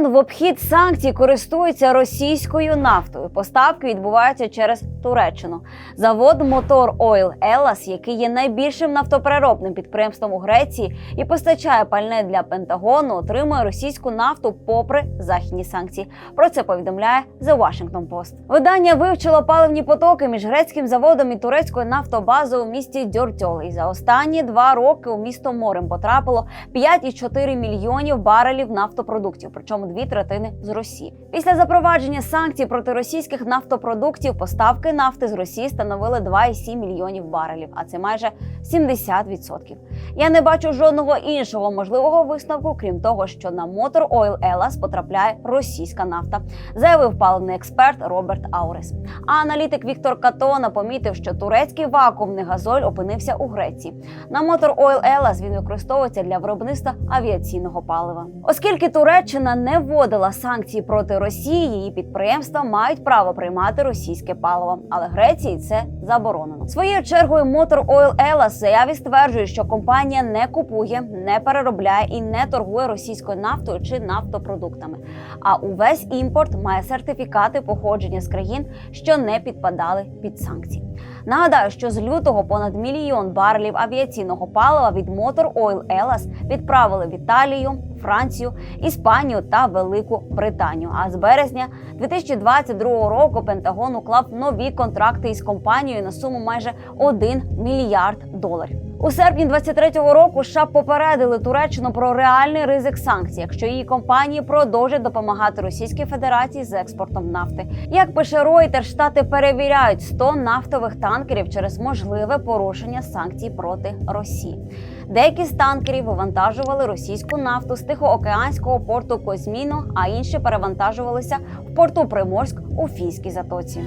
Пентагон в обхід санкцій користується російською нафтою. Поставки відбуваються через Туреччину. Завод Мотор Ойл Елас, який є найбільшим нафтопереробним підприємством у Греції і постачає пальне для Пентагону, отримує російську нафту попри західні санкції. Про це повідомляє The Washington Post. Видання вивчило паливні потоки між грецьким заводом і турецькою нафтобазою у місті Дьортьол. І за останні два роки у місто морем потрапило 5,4 мільйонів барелів нафтопродуктів, причому дві третини з Росії. Після запровадження санкцій проти російських нафтопродуктів поставки нафти з Росії становили 2,7 мільйонів барелів, а це майже 70%. Я не бачу жодного іншого можливого висновку, крім того, що на Motor Oil Елас потрапляє російська нафта, заявив паливний експерт Роберт Аурес. А аналітик Віктор Катона помітив, що турецький вакуумний газоль опинився у Греції. На Motor Oil Елас він використовується для виробництва авіаційного палива. Оскільки Туреччина не вводила санкції проти Росії, її підприємства мають право приймати російське паливо, але Греції це заборонено. Своєю чергою Motor Oil Ellas заяві стверджує, що компанія не купує, не переробляє і не торгує російською нафтою чи нафтопродуктами. А увесь імпорт має сертифікати походження з країн, що не підпадали під санкції. Нагадаю, що з лютого понад мільйон барелів авіаційного палива від Motor Oil Ellas відправили в Італію, Францію, Іспанію та Велику Британію. А з березня 2022 року Пентагон уклав нові контракти із компанією на суму майже 1 мільярд доларів. У серпні 23-го року США попередили Туреччину про реальний ризик санкцій, якщо її компанії продовжать допомагати Російській Федерації з експортом нафти. Як пише Reuters, штати перевіряють 100 нафтових танкерів через можливе порушення санкцій проти Росії. Деякі з танкерів вивантажували російську нафту з Тихоокеанського порту Козьміно, а інші перевантажувалися в порту Приморськ у Фійській затоці.